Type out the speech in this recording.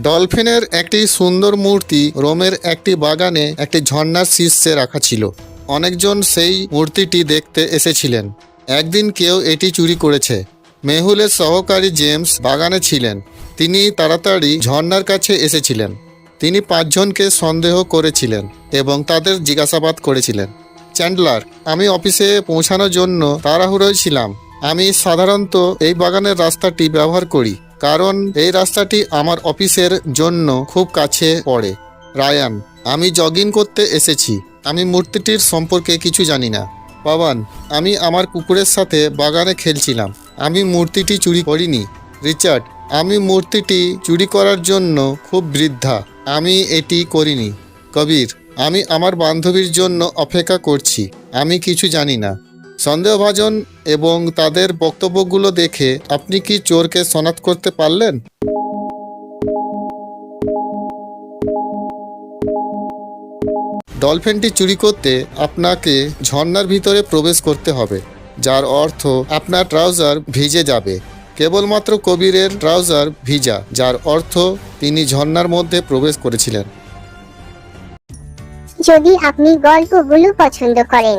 ডলফিনের একটি সুন্দর মূর্তি রোমের একটি বাগানে একটি ঝর্ণার শীর্ষে রাখা ছিল। অনেকজন সেই মূর্তিটি দেখতে এসেছিলেন। একদিন কেউ এটি চুরি করেছে। মেহুলের সহকারী জেমস বাগানে ছিলেন। তিনি তাড়াতাড়ি ঝর্ণার কাছে এসেছিলেন। তিনি পাঁচজনকে সন্দেহ করেছিলেন এবং তাদের জিজ্ঞাসাবাদ করেছিলেন, চ্যান্ডলার, আমি অফিসে পৌঁছানোর জন্য তাড়াহুড়োয় ছিলাম। আমি সাধারণত এই বাগানের রাস্তাটি ব্যবহার করি। কারণ এই রাস্তাটি আমার অফিসের জন্য খুব কাছে পড়ে। রায়ান, আমি জগিং করতে এসেছি। আমি মূর্তিটির সম্পর্কে কিছু জানি না। পাবান আমি আমার কুকুরের সাথে বাগানে খেলছিলাম। আমি মূর্তিটি চুরি করিনি। রিচার্ড, আমি মূর্তিটি চুরি করার জন্য খুব বৃদ্ধা। আমি এটি করিনি। কবির, আমি আমার বান্ধবীর জন্য অপেক্ষা করছি। আমি কিছু জানি না। সন্দেহভাজন এবং তাদের বক্তব্যগুলো দেখে আপনি কি চোরকে শনাক্ত করতে পারলেন? ডলফিনটি চুরি করতে আপনাকে ঝর্ণার ভিতরে প্রবেশ করতে হবে, যার অর্থ আপনার ট্রাউজার ভিজে যাবে। কেবলমাত্র কবিরের ট্রাউজার ভিজা, যার অর্থ তিনি ঝর্ণার মধ্যে প্রবেশ করেছিলেন। যদি আপনি গল্পগুলো পছন্দ করেন